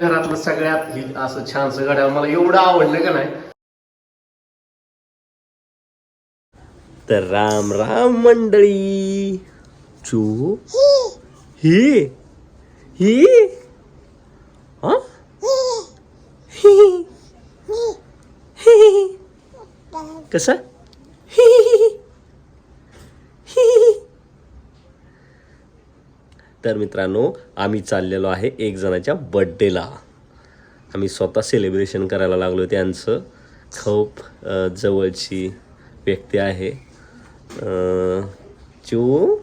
घरातलं सगळ्यात असं छानसं घड्याळ मला एवढं आवडलं का नाही तर राम राम मंडळी चू ही ही कसं तर मित्रांनो आम्ही चाललेलो आहे एक जणाच्या बड्डेला आम्ही स्वतः सेलिब्रेशन करायला लागलो त्यांचं. खूप जवळची व्यक्ती आहे. चू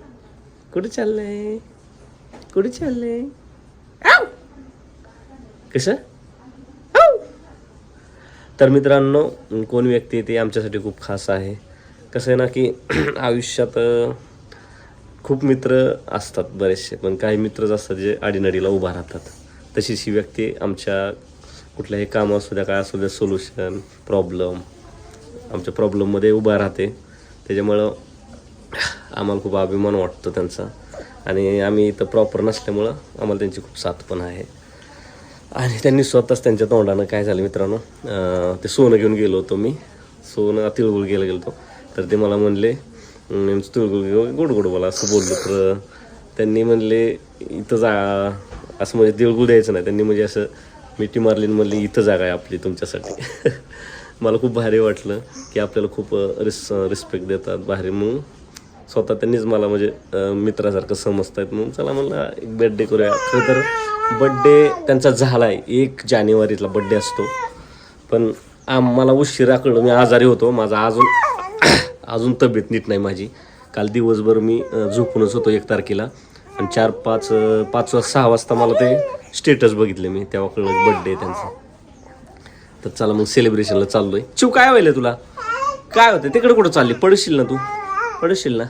कुठे चाललंय? कुठे चाललंय? कसं? तर मित्रांनो कोण व्यक्ती आहे ते आमच्यासाठी खूप खास आहे. कसं आहे ना की आयुष्यात खूप मित्र असतात बरेचसे पण काही मित्रच असतात जे अडीनडीला उभा राहतात. तशीच ही व्यक्ती आमच्या कुठल्याही काम असू द्या काय असू द्या सोल्युशन प्रॉब्लेम आमच्या प्रॉब्लेममध्ये उभा राहते. त्याच्यामुळं आम्हाला खूप अभिमान वाटतो त्यांचा. आणि आम्ही इथं प्रॉपर नसल्यामुळं आम्हाला त्यांची खूप साथ पण आहे. आणि त्यांनी स्वतःच त्यांच्या तोंडानं काय झालं मित्रांनो ते सोनं घेऊन गेलो होतो मी. सोनं तिळगुळ गेलं गेलो होतो. तर ते मला म्हणले "अं, तिळगुळ गोड गोड बोला असं बोललो तर त्यांनी म्हणले इथं जा असं म्हणजे तिळगुळ द्यायचं नाही. त्यांनी म्हणजे असं मिठी मारली म्हणली इथं जागा आहे आपली तुमच्यासाठी. मला खूप भारी वाटलं की आपल्याला खूप रिस रिस्पेक्ट देतात भारी. मग स्वतः त्यांनीच मला म्हणजे मित्रासारखं मित्रासारखं समजतायत. म्हणून चला म्हणलं एक बड्डे करूया. खरं तर बड्डे त्यांचा झाला आहे एक जानेवारीतला बड्डे असतो. पण आम्हाला मला कळलं. मी आजारी होतो. माझा अजून अजून तब्येत नीट नाही माझी. काल दिवसभर मी झोपूनच होतो एक तारखेला. आणि चार पाच पाच वाज सहा वाजता मला ते स्टेटस बघितले मी. तेव्हा कळलं बड्डे त्यांचा. तर चला मग सेलिब्रेशनला चाललोय. चिव काय व्हायला तुला? काय होतं तिकडे कुठं चालली? पडशील ना तू? पडशील ना?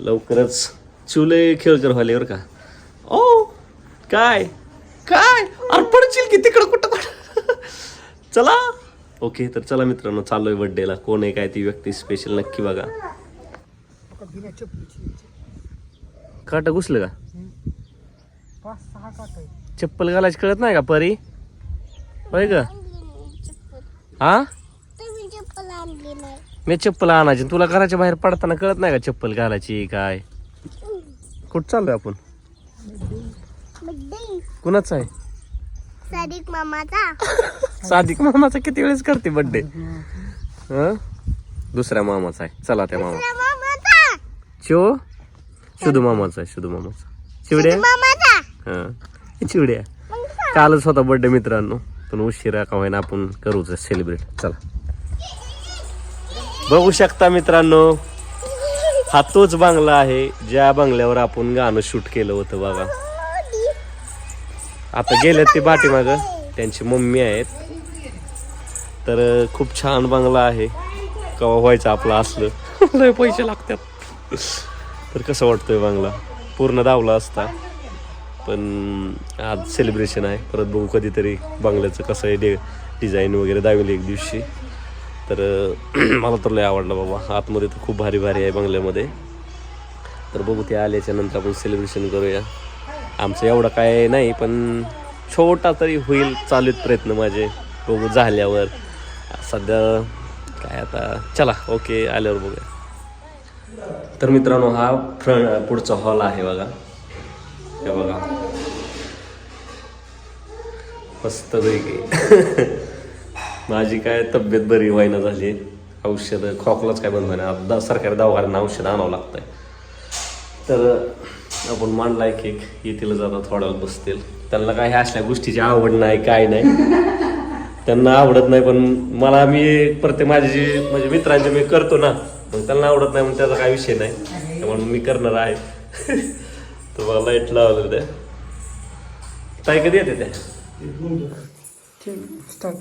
लवकरच. चिवले खेळकर व्हायला बरं का. ओ काय? काय? अरे पडशील की तिकडं कुठं कुठं? चला. ओके तर चला मित्रांनो चाललोय बड्डेला कोण आहे काय ती व्यक्ती स्पेशल नक्की बघा. काटा घुसलं का? चप्पल घालायची कळत नाही का परी? होय का? हा? मी चप्पल आणायची तुला घराच्या बाहेर पडताना कळत नाही का चप्पल घालायची काय? कुठं चाललोय आपण? कुणाच आहे? सादिक मामाचा. सादिक मामाचा किती वेळेस करते बर्थडे हं? दुसऱ्या मामाचा आहे. चला त्या मामा. दुसऱ्या मामाचा. शिव? शुधू मामाचा आहे शुधू मामाचा. चिवड्या? मामाचा. हा. चिवड्या. मग कालच होता बर्थडे मित्रांनो. पण उशिरा का होईना आपण करूच सेलिब्रेट चला. बघू शकता मित्रांनो हा तोच बांगला आहे ज्या बंगल्यावर आपण गाणं शूट केलं होतं बघा. आता गेलेत ते पाठीमाग. त्यांची मम्मी आहेत. तर खूप छान बंगला आहे. कवा व्हायचं आपलं असलं. लय पैसे लागतात. तर कसं वाटतोय बंगला? पूर्ण दावला असता. पण आज सेलिब्रेशन आहे. परत बघू कधीतरी बंगल्याचं कसं आहे डे डिझाईन वगैरे दावेल एक दिवशी. तर मला तर लय आवडलं बाबा. आतमध्ये तर खूप भारी भारी आहे बंगल्यामध्ये. तर बघू ते आल्याच्यानंतर आपण सेलिब्रेशन करूया. आमचं एवढं काय नाही पण छोटा तरी होईल चालू आहेत प्रयत्न माझे. बघू झाल्यावर. सध्या काय आता चला ओके आल्यावर बघूया. तर मित्रांनो हा फ्रंट पुढचा हॉल आहे बघा. हे बघा. मस्त पैकी. माझी काय तब्येत बरी व्हायना झाली. औषधं खोकलाच काय बंद नाही आता सरकारी दवाखान्यांना औषध आणावं लागतंय. तर आपण मांडलाय केक येतील जाता थोडा वेळ बसतील. त्यांना काय ह्या असल्या गोष्टीची आवड नाही काय नाही. त्यांना आवडत नाही पण मला मी प्रत्येक माझे जे म्हणजे मित्रांचे मी करतो ना मग त्यांना आवडत नाही म्हणून त्याचा काय विषय नाही. त्यामुळे मी करणार आहे. तर मला लाइट लावलं त्या ताई कधी येते त्या? स्टार्ट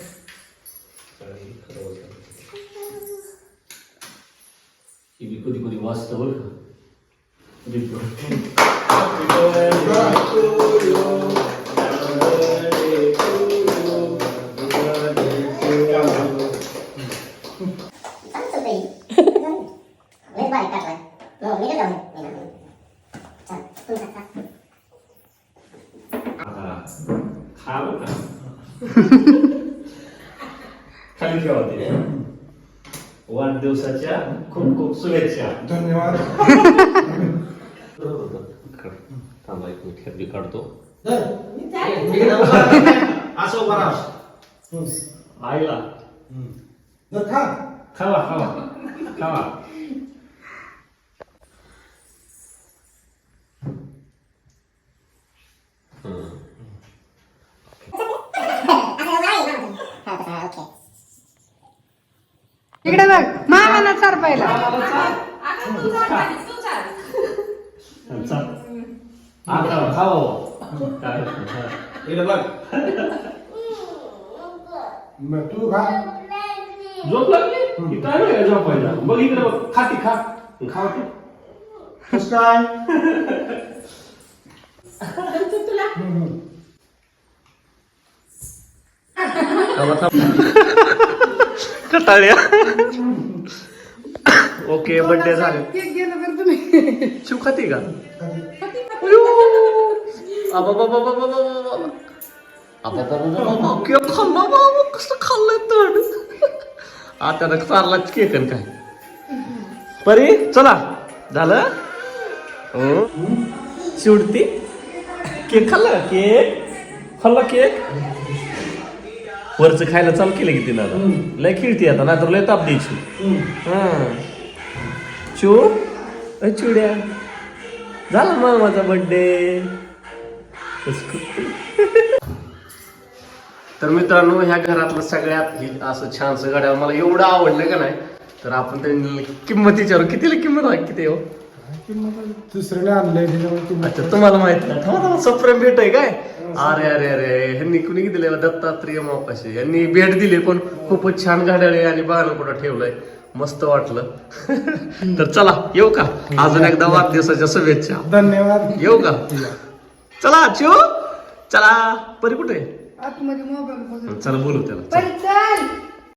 कधी कधी वाचतं बरं का लय बारीक काढलाय. हो, मी नाही जाऊ. मी नाही. चल, तुम्ही जा, जा. हा बरं का खाली ठेवा ते वाढदिवसाच्या खूप खूप शुभेच्छा धन्यवाद थांबा एक मिनिट खेळी काढतो. असं उभा राहा. आईला. जर खा. खावा खावा. खावा. इकडे बघ मामाला चार पहिला चल. हा, खावा खावा काय? हा. इकडे बघ मग तू खा झोप लागली काय झोपायला बघ इकडे बघ खाती खा खावा तू. कस काय. कटाळ्या ओके बर्थडे झाले केक गेलं तर तुम्ही शिव खाती का? केक खाल्ला बाबा कसं खाल्लंय तड आता चारला केक काय परी चला झालं हो शिवडती केक खाल्ला? केक खाल्ला केक वरचं खायला चालू केलं की तिनं आता लय खेळती आता नाहीतर लय ताप द्यायची हा चिव अ चिवड्या झाला मग माझा बर्थडे तर मित्रांनो ह्या घरातलं सगळ्यात ही असं छानसं घड्याळ मला एवढं आवडलं का नाही तर आपण त्यांनी किंमत विचारू. कितीला किंमत आहे? किती हो? दुसऱ्याने आणलंय अच्छा तुम्हाला माहीत नाही. सप्रेम भेट आहे काय? अरे अरे अरे ह्यांनी कुणी दिले दत्तात्रेय मोकाशी यांनी भेट दिली पण खूपच छान घड्याळ आहे आणि कुठं ठेवलंय? मस्त वाटलं. तर चला येऊ का? अजून एकदा वाढदिवसाच्या शुभेच्छा. धन्यवाद. येऊ का? चला चिव चला. परी कुठे? आतमध्ये मोबाईल चला बोलू त्याला. चल.